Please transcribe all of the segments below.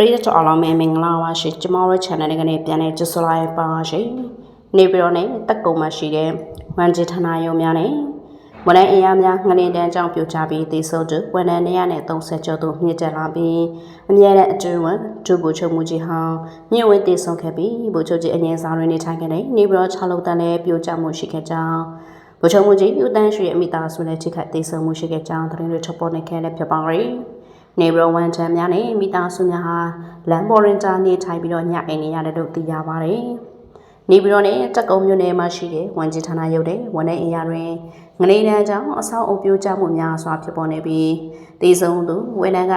ရိသတ်တော်အားလုံးပဲမင်္ဂလာပါရှင်ကျမတို့ channel လေးကနေပြန်နေကြဆိုလိုက်ပါရှင်နေပြီးတော့ねတက်ကုံမှာရှိတဲ့ဝန်ကြီးဌာနရုံများနဲ့ဝန်ထမ်းအင်အားများငလင်တန်းကြောင့်ပြိုကျပြီးတည်ဆုံသူဝန်ထမ်း130ကျော်သူမြင့်တက်လာပြီးအမြဲတမ်းအတွင်းဝန်ဒုဗိုလ်ချုပ်မှုကြီးဟောင်းမြင့်ဝင်းတည်ဆုံခဲ့ပြီးဗိုလ်ချုပ်ကြီးအငြင်းစားတွင်နေထိုင်ခဲ့တဲ့နေပြီးတော့6လုံးတန်းနဲ့ပြိုကျမှုရှိခဲ့ကြောင်းဗိုလ်ချုပ်မှုကြီးဦးတန်းရွှေအမိသားစုနဲ့ချိတ်ခတ်တည်ဆုံမှုရှိခဲ့ကြောင်းသတင်းတွေထုတ်ပေါ်နေခဲ့တဲ့ဖြစ်ပါရယ် နေဘရဝန်ချမ်းများနဲ့မိသားစုများဟာလမ်းပေါ်ရင်ကြာနေထိုင်ပြီးတော့ညအိမ်နေရတယ်လို့သိရပါတယ်။နေပြီးတော့နဲ့တက်ကုံမြို့နယ်မှာရှိတဲ့ဝန်ကြီးဌာနရုပ်တဲ့ဝန်ထမ်းအင်အားတွင်ငလေးတန်းကြောင့်အဆောက်အုံပြိုကျမှုများစွာဖြစ်ပေါ်နေပြီးတည်ဆုံသူဝန်ထမ်းက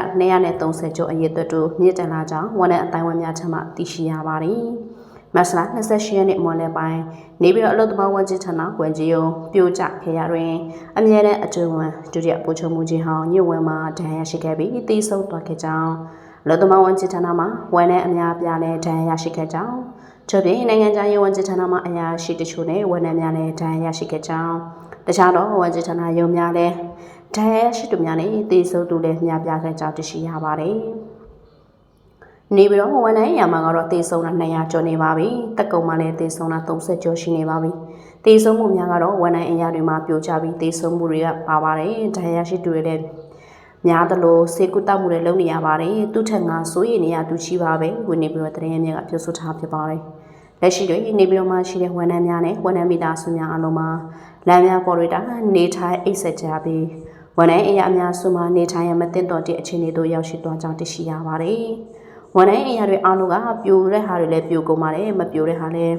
230ကျော်အရေအတွက်တို့မြင့်တက်လာကြောင်းဝန်ထမ်းအတိုင်းဝန်များထံမှသိရှိရပါတယ်။ မဆလာ28ရက်နေ့မွန်လယ်ပိုင်းနေပြီးတော့အလုပ်သမားဝန်ကြီးဌာနဝန်ကြီးရုံပြိုကျခဲ့ရတွင် အမြဲတမ်းအကျုံးဝန်ဒုတိယပို့ချုပ်မှုကြီးဟောင်းညွန့်ဝင်းမှဒဏ်ရာရှိခဲ့ပြီးတည်ဆုံသွားခဲ့ကြောင်းအလုပ်သမားဝန်ကြီးဌာနမှဝန်ထမ်းအများပြားနဲ့ဒဏ်ရာရှိခဲ့ကြောင်းချို့ပြင်နိုင်ငံခြားရေးဝန်ကြီးဌာနမှအရာရှိတချို့နဲ့ဝန်ထမ်းများနဲ့ဒဏ်ရာရှိခဲ့ကြောင်းတခြားသောဝန်ကြီးဌာနရုံးများလည်းဒဏ်ရာရှိသူများနဲ့တည်ဆုံသူလည်းများပြားခဲ့ကြောင်းသိရှိရပါတယ် နေပြီးတော့ဝန်ထမ်းရမှာကတော့တေဆုံးတာ200ကျော်နေပါပြီတက်ကုံမှလည်းတေဆုံးတာ30ကျော်ရှိနေပါပြီတေဆုံးမှုများကတော့ဝန်ထမ်းအရာတွေမှာပြိုကျပြီးတေဆုံးမှုတွေကပါပါတယ်ဒဏ်ရာရှိသူတွေလည်းများသလိုစေကုတမှုတွေလုပ်နေရပါတယ်သူထက်ငါစိုးရိမ်နေရသူရှိပါပဲဝင်နေပြီးတော့တရင်အမြက်ကပြောဆိုထားဖြစ်ပါတယ်လက်ရှိတွင်နေပြီးတော့မှရှိတဲ့ဝန်ထမ်းများနဲ့ဝန်ထမ်းမိသားစုများအလုံးမှာလမ်းများပေါ်ရတာနေထိုင်အိတ်ဆက်ကြပြီးဝန်ထမ်းအရာအများစုမှာနေထိုင်ရမသိတော့တဲ့အခြေအနေတို့ရောက်ရှိသွားကြောင်းသိရှိရပါတယ် ဝန်ထမ်းအရာတွေအားလုံးကပြိုတဲ့ဟာတွေလည်းပြိုကုန်ပါတယ်မပြိုတဲ့ဟာလည်း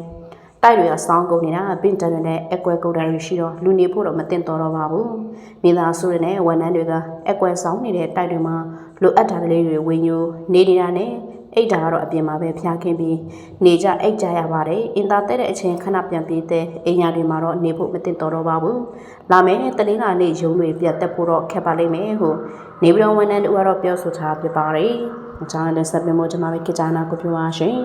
တိုက်တွေကစောင်းကုန်နေတာပင်တန်တွေနဲ့အကွဲကုန်တာတွေရှိတော့လူနေဖို့တော့မတင်တော်တော့ပါဘူးမိသားစုတွေနဲ့ဝန်ထမ်းတွေကအကွဲဆောင်နေတဲ့တိုက်တွေမှာလိုအပ်တာလေးတွေဝင်ညိုနေနေတာနဲ့အိတ်တာကတော့အပြင်မှာပဲဖျားခင်းပြီးနေကြအိတ်ကြရပါတယ်အင်တာတက်တဲ့အချိန်ခဏပြန်ပြီးတဲ့အိမ်ညာတွေမှာတော့နေဖို့မတင်တော်တော့ပါဘူးလာမယ်တနင်္လာနေ့ရုံးတွေပြတ်တက်ဖို့တော့ခက်ပါလိမ့်မယ်ဟုနေပြည်တော်ဝန်ထမ်းတို့ကတော့ပြောဆိုထားပြပါတယ်အ ကြောင်းလည်းဆက်ပြမို့ကျွန်မပဲကြကြနာကိုပြောပါရှင်